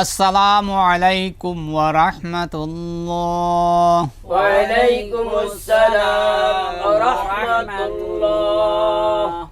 السلام عليكم ورحمة الله. وعليكم السلام ورحمة الله.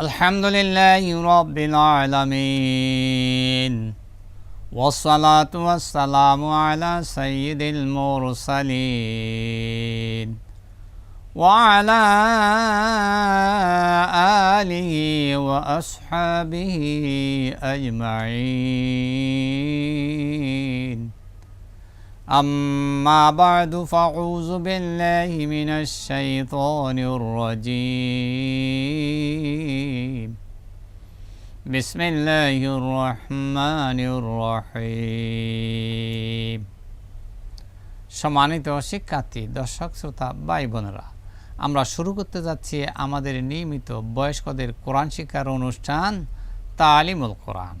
الحمد لله رب العالمين. والصلاة والسلام على سيد المرسلين. وعلى آله وأصحابه أجمعين أما بعد فأعوذ بالله من الشيطان الرجيم بسم الله الرحمن الرحيم সম্মানিত শিক্ষার্থী দর্শক শ্রোতা ভাই বোনেরা আমরা শুরু করতে যাচ্ছি আমাদের নিয়মিত বয়স্কদের কোরআন শিক্ষার অনুষ্ঠান তালিমুল কোরআন।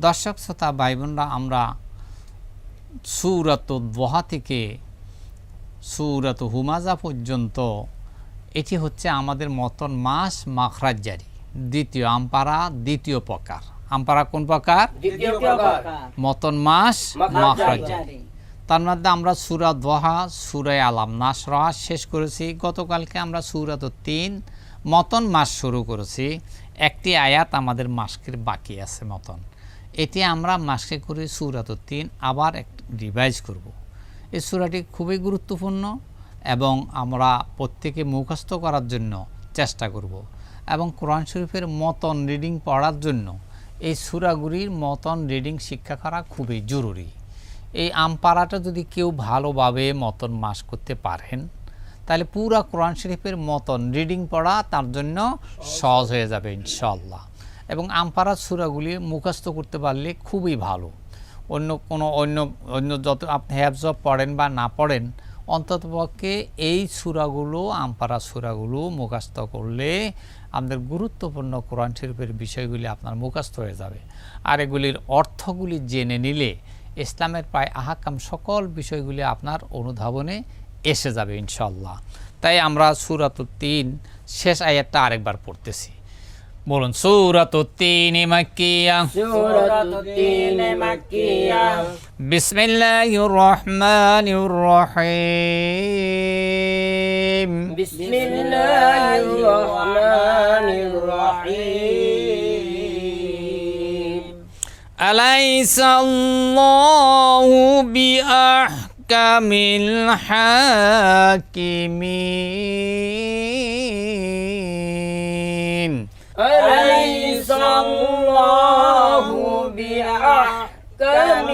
দর্শক শ্রোতা ভাই বোনরা আমরা সুরত দোহা থেকে সুরত হুমাজা পর্যন্ত এটি হচ্ছে আমাদের মতন মাস মাখরাজ জারি। দ্বিতীয় আমপারা দ্বিতীয় প্রকার। আমপারা কোন প্রকার? মতন মাস মাখরাজ মাখরাজ জারি। তার মধ্যে আমরা সুরা দোহা সুরায় আলাম নাসরা শেষ করেছি গতকালকে আমরা সুরাত তিন, মতন মাস শুরু করেছি একটি আয়াত আমাদের মাসকের বাকি আছে মতন এটি আমরা মাসকে করে সুরাত তিন আবার এক রিভাইজ করব। এই সুরাটি খুবই গুরুত্বপূর্ণ এবং আমরা প্রত্যেকে মুখস্থ করার জন্য চেষ্টা করব। এবং কোরআন শরীফের মতন রিডিং পড়ার জন্য এই সুরাগুলির মতন রিডিং শিক্ষা করা খুবই জরুরি এই আমপাড়াটা যদি কেউ ভালোভাবে মতন মাস করতে পারেন, তাহলে পুরা কোরআন শরীফের মতন রিডিং পড়া তার জন্য সহজ হয়ে যাবে ইনশাল্লাহ এবং আমপাড়া সুরাগুলি মুখস্থ করতে পারলে খুবই ভালো। অন্য কোনো অন্য অন্য যত আপনি হ্যাবজব পড়েন বা না পড়েন, অন্ততপক্ষে এই সুরাগুলো আমপাড়া সুরাগুলো মুখস্থ করলে আমাদের গুরুত্বপূর্ণ কোরআন শরীফের বিষয়গুলি আপনার মুখস্থ হয়ে যাবে। আর এগুলির অর্থগুলি জেনে নিলে ইসলামের প্রায় আহাকাম সকল বিষয়গুলি আপনার অনুধাবনে এসে যাবে ইনশাল্লাহ তাই আমরা সুরাত তিন শেষ আয়াতটা আরেকবার পড়তেছি। বলুন সুরাত তিন বিসমিল্লাহ সুরাত أليس الله بأحكم الحاكمين أليس الله بأحكم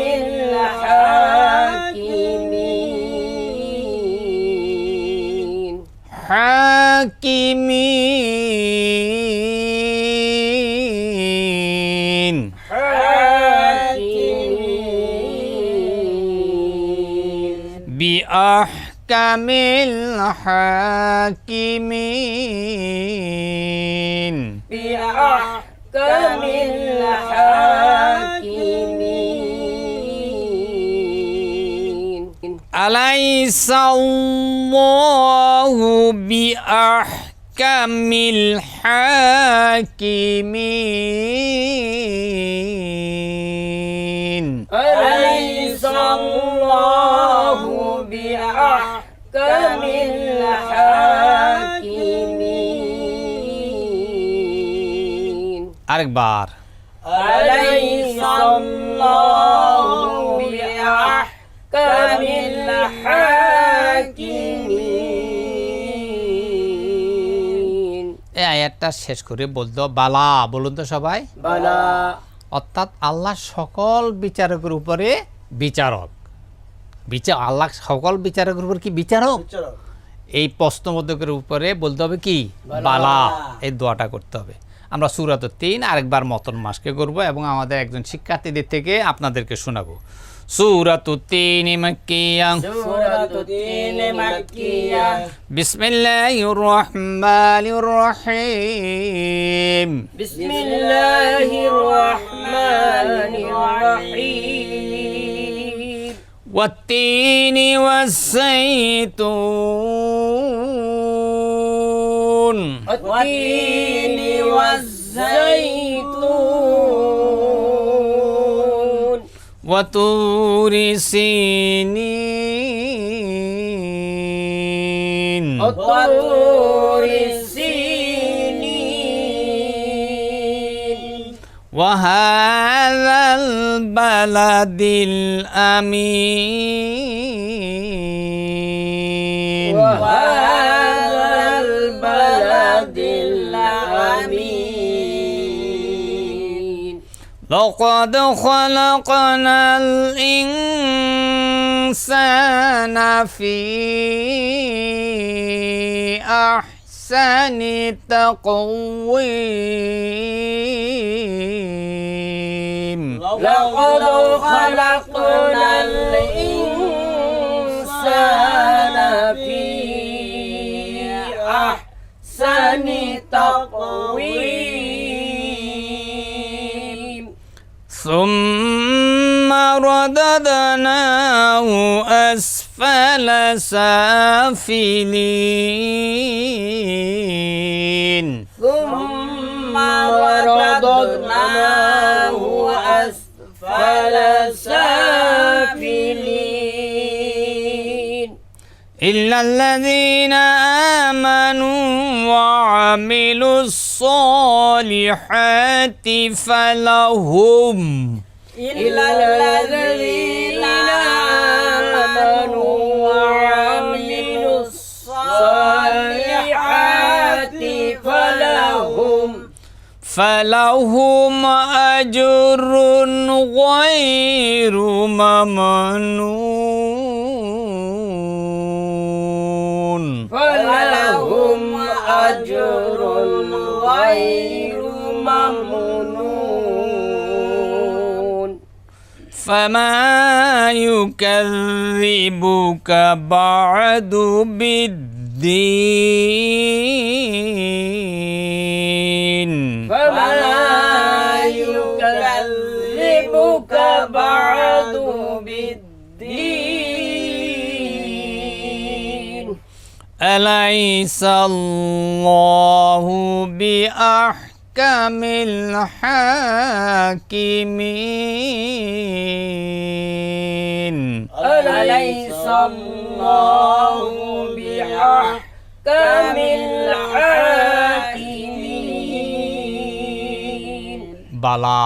الحاكمين حاكمين بأحكم الحاكمين بأحكم الحاكمين أليس الله بأحكم الحاكمين أليس আরেকবার। এই আয়াতটা শেষ করে বলতো বালা বলুন তো সবাই। বালা। অর্থাৎ আল্লাহ সকল বিচারকের উপরে বিচারক। বিচার আল্লাহ সকল বিচারকের উপর কি বিচারক? এই প্রশ্নবোধকের উপরে বলতে হবে কি? বালা। এই দোয়াটা করতে হবে। আমরা সুরাত তিন আরেকবার মতন মাসকে করব এবং আমাদের একজন শিক্ষার্থীদের থেকে আপনাদেরকে শোনাবো সুরাত তিন মাক্কিয়া سورة التين مكية বিসমিল্লাহির রহমানির রহিম بسم الله الرحمن الرحيم والتين والزيتون والتين والزيتون. وطور سينين وطور السينين وهذا البلد الأمين. لقد خلقنا الإنسان في أحسن تقويم. لقد خلقنا الإنسان في أحسن تقويم. ثم رددناه أسفل سافلين. ثم رددناه أسفل سافلين. إلا الذين آمنوا وعملوا الصالحات فلهم إلا الذين آمنوا وعملوا الصالحات فلهم فلهم أجر غير ممنون. فلهم أجر غير ممنون فما يكذبك بعد بالدين. فما يكذبك بعد بالدين. أليس الله بأحكم الحاكمين أليس الله بأحكم الحاكمين বালা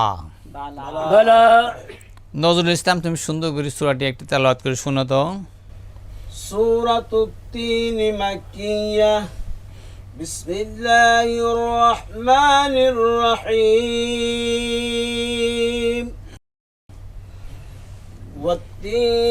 بلى নজরুল ইসলাম তুমি সুন্দর করে সুরাটি একটি তেলাওয়াত করে শোনো তো سورة التين مكية بسم الله الرحمن الرحيم. والتين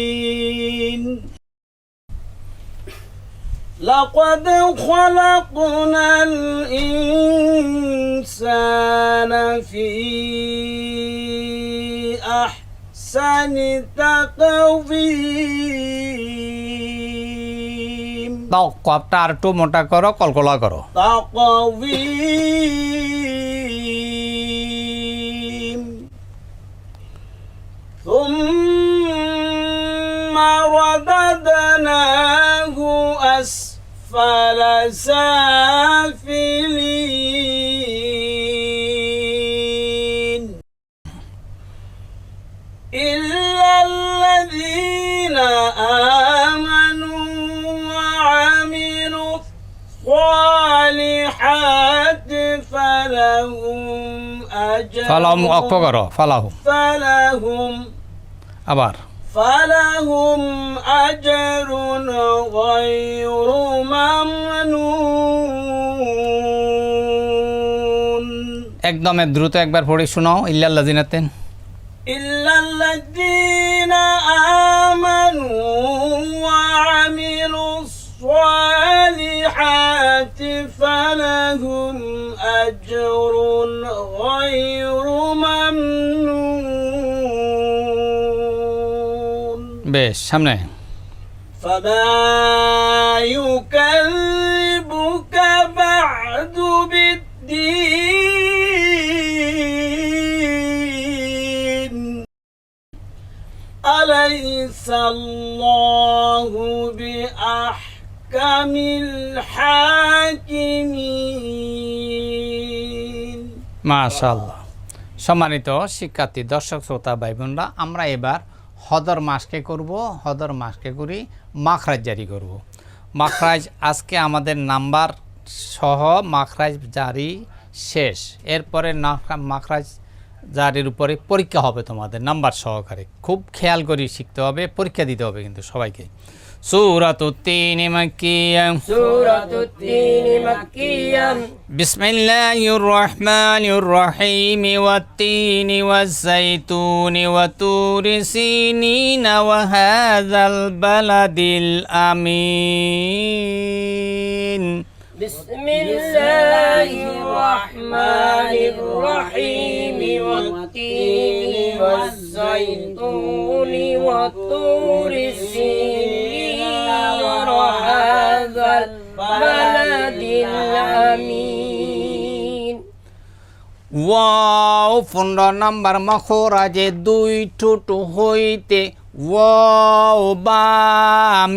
الأمين لقد خلقنا الإنسان في أحسن تقويم تقوى بتاعته متى كرو كل كلا كرو تقويم ثم رددناه أسفل سافلين إلا الذين آمنوا وعملوا الصالحات فلهم أجر ফালাহম অক্ষ করো ফালাহুম فلهم আবার فلهم أجر غير ممنون একদম দ্রুত একবার পড়ে শোনাও ইল্লাল্লাহ জিনাতেন إلا الذين آمنوا وعملوا الصالحات فلهم أجر غير ممنون বেশ সামনে فما يكذبك بعد بالدين أليس الله بأحكم الحاكمين ما شاء الله সম্মানিত শিক্ষার্থী দর্শক শ্রোতা ভাই বোনরা আমরা এবার হদর মাসকে করব, হদর মাসকে করি, মাখরাজ জারি করব। মাখরাজ আজকে আমাদের নাম্বার সহ মাখরাজ জারি শেষ। এরপরে মাখরাজ জারির উপরে পরীক্ষা হবে তোমাদের নাম্বার সহকারে। খুব খেয়াল করে শিখতে হবে, পরীক্ষা দিতে হবে কিন্তু সবাইকে। سورة التين مكية سورة التين مكية بسم الله الرحمن الرحيم والتين والزيتون وتور سينين وهذا البلد الأمين بسم الله الرحمن الرحيم والتين والزيتون وتور سينين وهذا البلد الأمين ওয়াও পনেরো নম্বর মখরাজে দুই ঠোঁট হইতে ওয়াও বা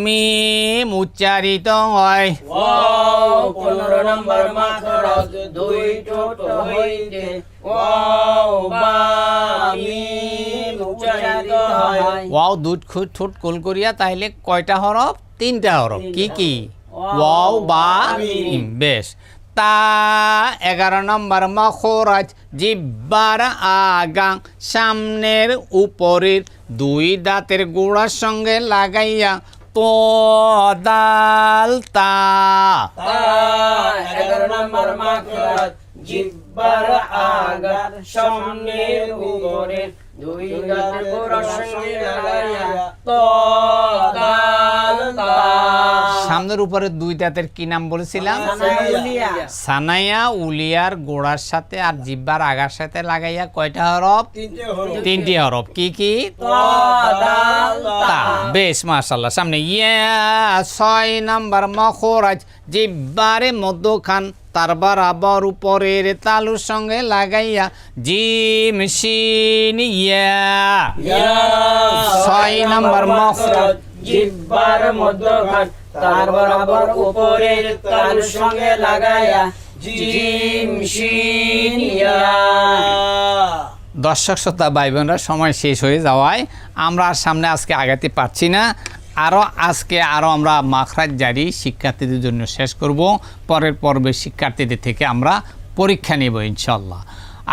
মিম উচ্চারিত হয় ওয়াও পনেরো নম্বর মাখরজ দুই ঠোঁট হইতে ওয়াও দুধ ঠোঁট কোল করিয়া তাইলে কয়টা হরফ? তিনটা হরফ। কি কি? ওয়াও বা বেশ। তা এগারো নম্বর মখরাজ জিব্বার আগা সামনের উপরের দুই দাঁতের গোড়ার সঙ্গে লাগাইয়া তো দাল তা। তা এগারো নম্বর মাখরজ। জিব্বার আগা সামনের উপরে দুই লাগাইয়া তো সামনের উপরে দুই দাঁতের কি নাম বলেছিলাম? সানাইয়া সানাইয়া উলিয়ার গোড়ার সাথে আর জিব্বার আগার সাথে লাগাইয়া কয়টা হরফ? তিনটি হরফ। কি কি? বেশ মাশাল্লাহ সামনে ইয়া ছয় নাম্বার মখরাজ জিব্বারে মধ্যখান তার বরাবর উপরের তালুর সঙ্গে লাগাইয়া জিম শিন ইয়া ছয় নাম্বার মখরাজ জিব্বার মধ্যখান তার বরাবর উপরের সঙ্গে লাগায়া জিম ইয়া দর্শক শ্রোতা ভাই বোনরা সময় শেষ হয়ে যাওয়ায় আমরা আর সামনে আজকে আগাতে পারছি না। আরও আজকে আরও আমরা মাখরাজ জারি শিক্ষার্থীদের জন্য শেষ করব। পরের পর্বে শিক্ষার্থীদের থেকে আমরা পরীক্ষা নেব ইনশাল্লাহ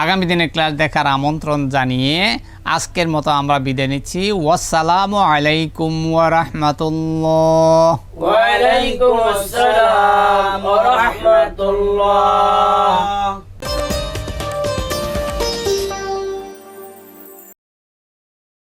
আগামী দিনে ক্লাস দেখার আমন্ত্রণ জানিয়ে আজকের মতো আমরা বিদায় নিচ্ছি। ওয়াসালামু আলাইকুম ওয়া